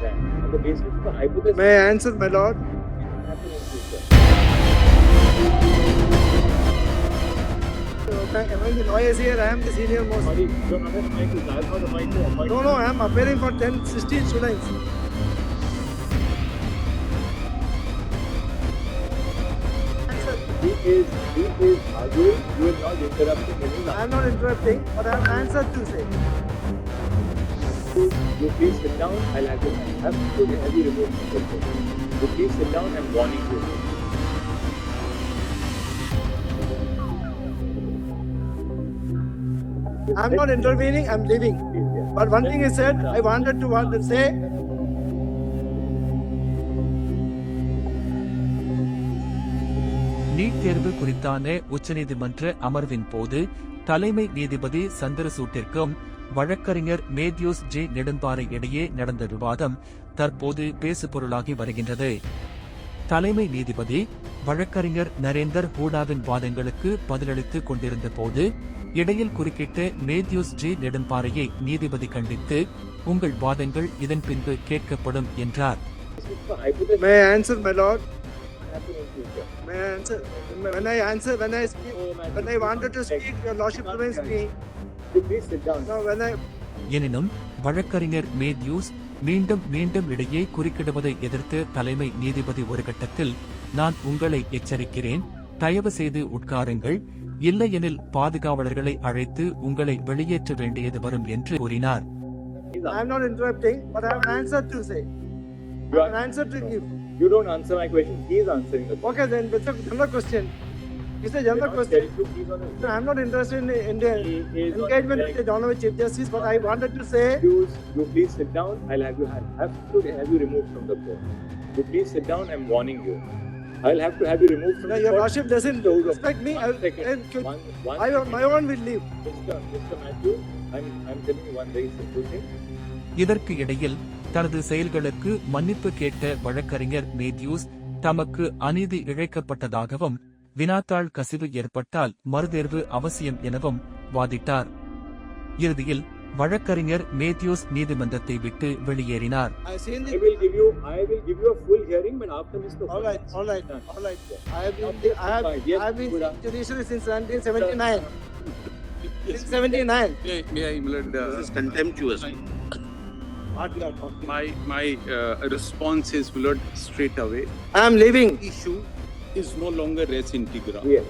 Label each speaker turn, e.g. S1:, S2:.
S1: that. On the basis of a hypothesis,
S2: May I answer, my lord? Am I the lawyers here? I am the senior most.
S1: Sorry, you don't have the mic. I have the mic.
S2: No, no, I am appearing for 10, 16 students.
S1: He is, he is arguing. You are not interrupting any
S2: I am not interrupting, but I have answered to say.
S1: Please sit down. I'll have you. I have to have you heavy the floor. You please sit down. I'm warning you.
S2: I am not intervening, I am leaving. But one thing is said, I wanted to want to say,
S3: NEET தேர்வு குறித்தான உச்சநீதிமன்ற அமர்வின் போது தலைமை நீதிபதி சந்திரசூட்டிற்கும் வழக்கறிஞர் Matthews J Nedumparai இடையே நடந்த விவாதம் தற்போது பேசுபொருளாகி வருகின்றது. தலைமை நீதிபதி வழக்கறிஞர் நரேந்தர் ஹூடாவின் வாதங்களுக்கு பதிலளித்துக் கொண்டிருந்த போது இடையில் குறுக்கிட்ட மேத்யூஸ் ஜே நெடும்பாறையை நீதிபதி கண்டித்து உங்கள் வாதங்கள் இதன் பின்பு கேட்கப்படும் என்றார்.
S2: May I answer? When I answer, when I speak, when I wanted to speak, your lordship prevents me.
S1: Please sit down.
S2: Now, when I
S3: எனினும் வழக்கறிஞர் மேத்யூஸ் மீண்டும் மீண்டும் இடையே குறுக்கிடுவதை எதிர்த்து தலைமை நீதிபதி ஒரு கட்டத்தில் நான் உங்களை எச்சரிக்கிறேன் தயவு செய்து உட்காருங்கள் இல்லையெனில் பாதுகாவலர்களை அழைத்து உங்களை வெளியேற்ற வேண்டியது வரும் என்று கூறினார்
S2: I am not interrupting, but I have an answer to say. An answer to give.
S1: you don't answer my question. He is answering the question.
S2: Okay, then it's a general question. It's a
S1: You're
S2: general
S1: not
S2: question.
S1: telling you he's on a-
S2: No, I'm not interested in, in the
S1: He is on
S2: engagement
S1: the
S2: with the Honorable Chief Justice, but I wanted to say,
S1: You, you please sit down. I'll have you have, have to have you removed from the floor. You please sit down. I'm warning you. I'll have to have you removed from
S2: no,
S1: the
S2: your
S1: floor.
S2: lordship doesn't
S1: Hold on.
S2: respect me. I,
S1: One second.
S2: I,
S1: One, one
S2: I,
S1: second.
S2: my own will leave.
S1: Mr. Mr. Matthew, I'm, I'm telling you one very simple thing.
S3: இதற்கு இடையில் தனது செயல்களுக்கு மன்னிப்பு கேட்ட வழக்கறிஞர் Matthews தமக்கு அநீதி இழைக்கப்பட்டதாகவும் வினாத்தாள் கசிவு ஏற்பட்டால் மறுதேர்வு அவசியம் எனவும் வாதிட்டார் இறுதியில் வழக்கறிஞர் மேத்யூஸ் நீதிமன்றத்தை விட்டு வெளியேறினார்
S2: I seen
S1: I
S2: the.
S1: will give you, I will give you a full hearing, but after Mr.
S2: All right, all right,
S1: Done.
S2: all right. I have been, I have,
S1: Yes,
S2: I have been
S1: good afternoon.
S2: judiciary since 1979. Since 79.
S4: May, may I, my lord,
S5: This
S4: uh,
S5: is contemptuous.
S4: My, my uh, response is, my straight away.
S2: I am leaving.
S4: Issue is no longer res integra.
S1: Yes.